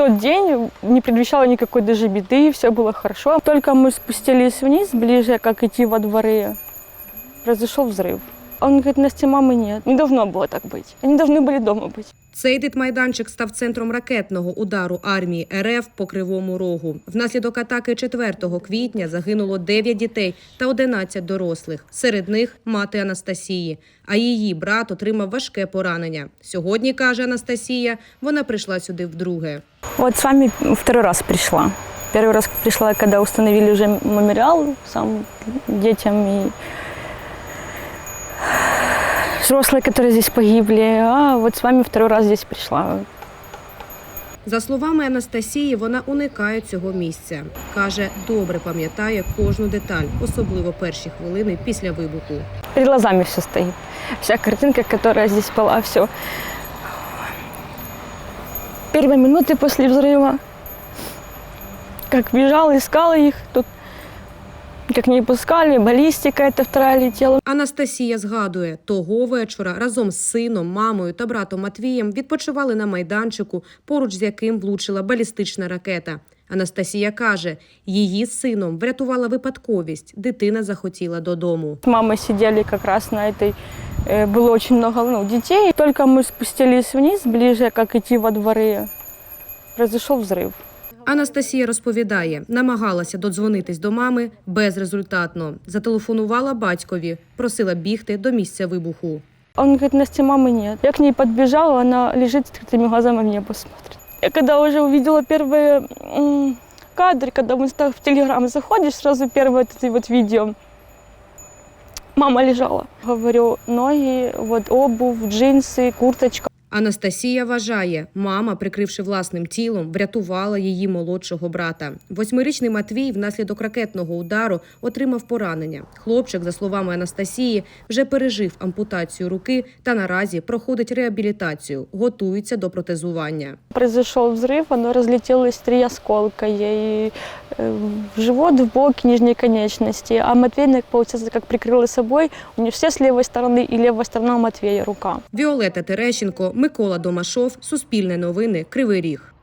тот день не предвещало никакой даже беды, все было хорошо. Только мы спустились вниз, ближе, как идти во дворы, произошел взрыв. Он говорит, Настя, мамы нет. Не должно было так быть. Они должны были дома быть. Цей дитмайданчик став центром ракетного удару армії РФ по Кривому Рогу. Внаслідок атаки 4 квітня загинуло 9 дітей та 11 дорослих. Серед них мати Анастасії. А її брат отримав важке поранення. Сьогодні, каже Анастасія, вона прийшла сюди вдруге. Вот с вами второй раз пришла. Первый раз пришла, когда установили уже мемориал сам детям и взрослые, которые здесь погибли. А вот с вами второй раз здесь пришла. За словами Анастасії, вона уникає цього місця. Каже, добре пам'ятає кожну деталь, особливо перші хвилини після вибуху. Перед глазами все стоит. Вся картинка, которая здесь была, все. Первые минуты после взрыва. Как бежал, искала их. Тут как не пускали, баллистика эта вторая летела. Анастасія згадує, того вечора разом з сином, мамою та братом Матвієм відпочивали на майданчику, поруч з яким влучила балістична ракета. Анастасія каже, її з сином врятувала випадковість. Дитина захотіла додому. С мамой сидели как раз на этой, э, было очень много ну, детей. Только мы спустились вниз, ближе, как идти во дворы, произошел взрыв. Анастасія розповідає, намагалася додзвонитись до мами безрезультатно. Зателефонувала батькові, просила бігти до місця вибуху. Он говорит, Настя, мамы нет. Я к ней подбежала, она лежит с открытыми глазами в небо смотрит. Я когда уже увидела первые м, кадры, когда в инста в Телеграм заходишь, сразу первое вот это вот видео. Мама лежала. Говорю, ноги, вот обувь, джинсы, курточка. Анастасія вважає, мама, прикривши власним тілом, врятувала її молодшого брата. Восьмирічний Матвій внаслідок ракетного удару отримав поранення. Хлопчик, за словами Анастасії, вже пережив ампутацію руки та наразі проходить реабілітацію, готується до протезування. Произошел взрыв, оно разлетелось три осколка э, в живот, в бок, нижней конечности. А Матвейна, получается, как прикрыла собой, у нее все с левой стороны и левая сторона Матвея рука. Віолета Терещенко, Микола Домашов, Суспільне новини, Кривий Ріг.